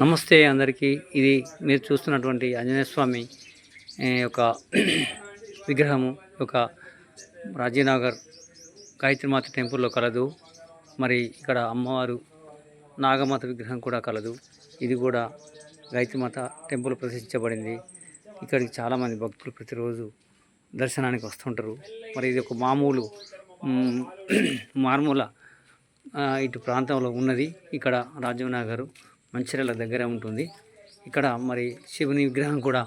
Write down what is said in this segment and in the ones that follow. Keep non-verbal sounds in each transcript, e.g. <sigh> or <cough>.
నమస్తే అందరికీ. ఇది మీరు చూస్తున్నటువంటి ఆంజనేయ స్వామి యొక్క <clears throat> విగ్రహము యొక్క రాజీనగర్ గాయత్రిమాత టెంపుల్లో కలదు. మరి ఇక్కడ అమ్మవారు నాగమాత విగ్రహం కూడా కలదు. ఇది కూడా గాయత్రిమాత టెంపుల్ ప్రదర్శించబడింది ఇక్కడికి చాలామంది భక్తులు ప్రతిరోజు దర్శనానికి వస్తుంటారు. మరి ఇది ఒక మామూలు మార్మూల <clears throat> మారుమూల ఇటు ప్రాంతంలో ఉన్నది. ఇక్కడ రాజీవ్ నగర్ మంచిర్యాల దగ్గర ఉంటుంది. ఇక్కడ మరి శివుని విగ్రహం కూడా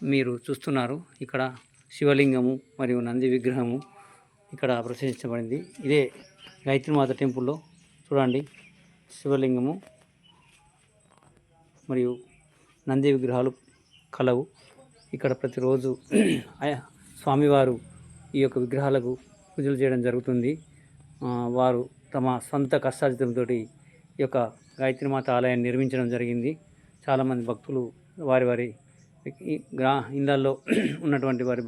మీరు చూస్తున్నారు. ఇక్కడ శివలింగము మరియు నంది విగ్రహము ఇక్కడ ప్రదర్శించబడింది ఇదే గాయత్రిమాత టెంపుల్లో చూడండి. శివలింగము మరియు నంది విగ్రహాలు కలవు. ఇక్కడ ప్రతిరోజు <clears throat> స్వామివారు ఈ యొక్క విగ్రహాలకు పూజలు చేయడం జరుగుతుంది. వారు తమ సొంత కష్టార్జితంతో ఈ యొక్క గాయత్రిమాత ఆలయాన్ని నిర్మించడం జరిగింది. చాలామంది భక్తులు వారి వారి గ్రా ఇళ్ళల్లో <clears throat> ఉన్నటువంటి వారి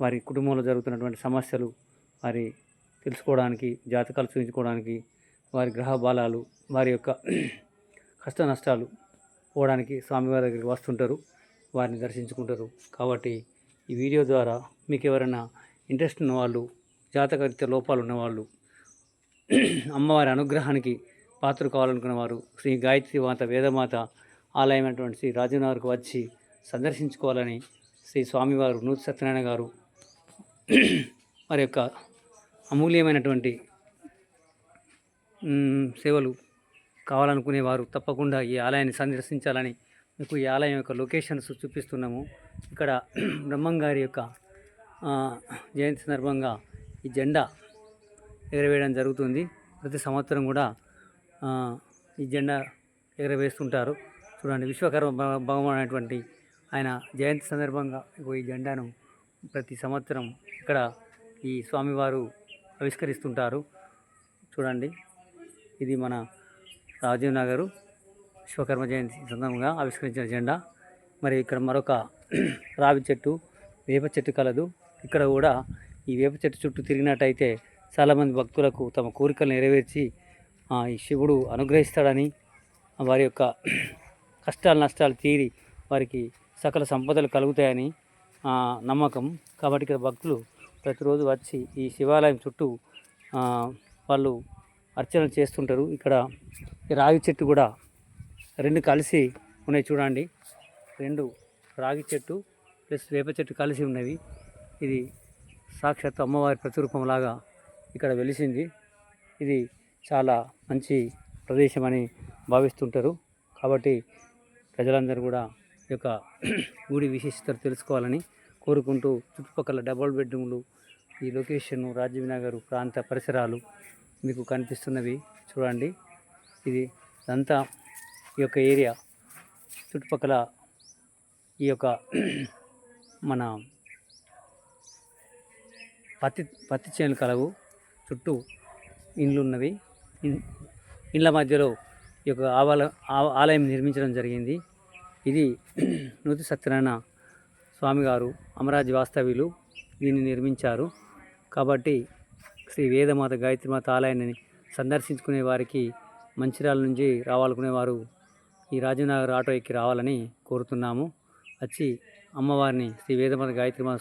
వారి కుటుంబంలో జరుగుతున్నటువంటి సమస్యలు వారి తెలుసుకోవడానికి జాతకాలు చూపించుకోవడానికి వారి గ్రహ బాలాలు వారి యొక్క <clears throat> కష్ట నష్టాలు పోవడానికి స్వామివారి దగ్గరికి వస్తుంటారు వారిని దర్శించుకుంటారు. కాబట్టి ఈ వీడియో ద్వారా మీకు ఎవరైనా ఇంట్రెస్ట్ ఉన్న వాళ్ళు జాతకరీత్యా లోపాలు ఉన్నవాళ్ళు అమ్మవారి అనుగ్రహానికి పాత్ర కావాలనుకున్న వారు శ్రీ గాయత్రి మాత వేదమాత ఆలయమైనటువంటి శ్రీ రాజనగర్కు వచ్చి సందర్శించుకోవాలని శ్రీ స్వామివారు నూతి సత్యనారాయణ గారు వారి యొక్క అమూల్యమైనటువంటి సేవలు కావాలనుకునేవారు తప్పకుండా ఈ ఆలయాన్ని సందర్శించాలని మీకు ఈ ఆలయం యొక్క లొకేషన్స్ చూపిస్తున్నాము. ఇక్కడ బ్రహ్మం గారి యొక్క జయంతి సందర్భంగా ఈ జెండా ఎగరవేయడం జరుగుతుంది. ప్రతి సంవత్సరం కూడా ఈ జెండా ఎగరవేస్తుంటారు. చూడండి విశ్వకర్మ భగవాన్ అనేటువంటి ఆయన జయంతి సందర్భంగా ఈ జెండాను ప్రతి సంవత్సరం ఇక్కడ ఈ స్వామివారు ఆవిష్కరిస్తుంటారు. చూడండి ఇది మన రాజీవ్ నగరు. విశ్వకర్మ జయంతి సందర్భంగా ఆవిష్కరించిన జెండా. మరి ఇక్కడ మరొక <clears throat> రావి చెట్టు వేప చెట్టు కలదు. ఇక్కడ కూడా ఈ వేప చెట్టు చుట్టూ తిరిగినట్టయితే చాలామంది భక్తులకు తమ కోరికలు నెరవేర్చి ఈ శివుడు అనుగ్రహిస్తాడని వారి యొక్క కష్టాలు నష్టాలు తీరి వారికి సకల సంపదలు కలుగుతాయని నమ్మకం. కాబట్టి ఇక్కడ భక్తులు ప్రతిరోజు వచ్చి ఈ శివాలయం చుట్టూ వాళ్ళు అర్చనలు చేస్తుంటారు. ఇక్కడ ఈ రాగి చెట్టు కూడా రెండు కలిసి ఉన్నాయి చూడండి. రెండు రాగి చెట్టు ప్లస్ వేప చెట్టు కలిసి ఉన్నవి. ఇది సాక్షాత్ అమ్మవారి ప్రతిరూపంలాగా ఇక్కడ వెలిసింది. ఇది చాలా మంచి ప్రదేశం అని భావిస్తుంటారు. కాబట్టి ప్రజలందరూ కూడా ఈ యొక్క గుడి విశిష్టత తెలుసుకోవాలని కోరుకుంటూ చుట్టుపక్కల డబుల్ బెడ్రూమ్లు ఈ లొకేషన్ రాజీవ్ నగర్ ప్రాంత పరిసరాలు మీకు కనిపిస్తున్నవి. చూడండి. ఇది అంతా ఈ యొక్క ఏరియా. చుట్టుపక్కల ఈ యొక్క మన పత్తి పత్తి చేనులు కలవు చుట్టూ ఇండ్లున్నవి. ఇండ్ల మధ్యలో ఈ యొక్క ఆవాల ఆలయం నిర్మించడం జరిగింది. ఇది <clears throat> నూతి సత్యనారాయణ స్వామి గారు అమరాజి వాస్తవ్యులు దీన్ని నిర్మించారు. కాబట్టి శ్రీ వేదమాత గాయత్రిమాత ఆలయాన్ని సందర్శించుకునే వారికి మంచిర్యాల నుంచి రావాలనుకునే వారు ఈ రాజీవ్నగర్ ఆటో ఎక్కి రావాలని కోరుతున్నాము. వచ్చి అమ్మవారిని శ్రీ వేదమాత గాయత్రిమాత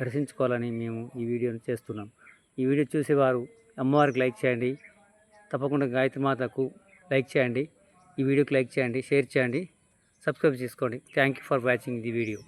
దర్శించుకోవాలని మేము ఈ వీడియోను చేస్తున్నాం. ఈ వీడియో చూసేవారు అమ్మవారికి లైక్ చేయండి. తప్పకుండా గాయత్రి మాతకు లైక్ చేయండి. ఈ వీడియోకి లైక్ చేయండి షేర్ చేయండి. సబ్స్క్రైబ్ చేసుకోండి. Thank you for watching the video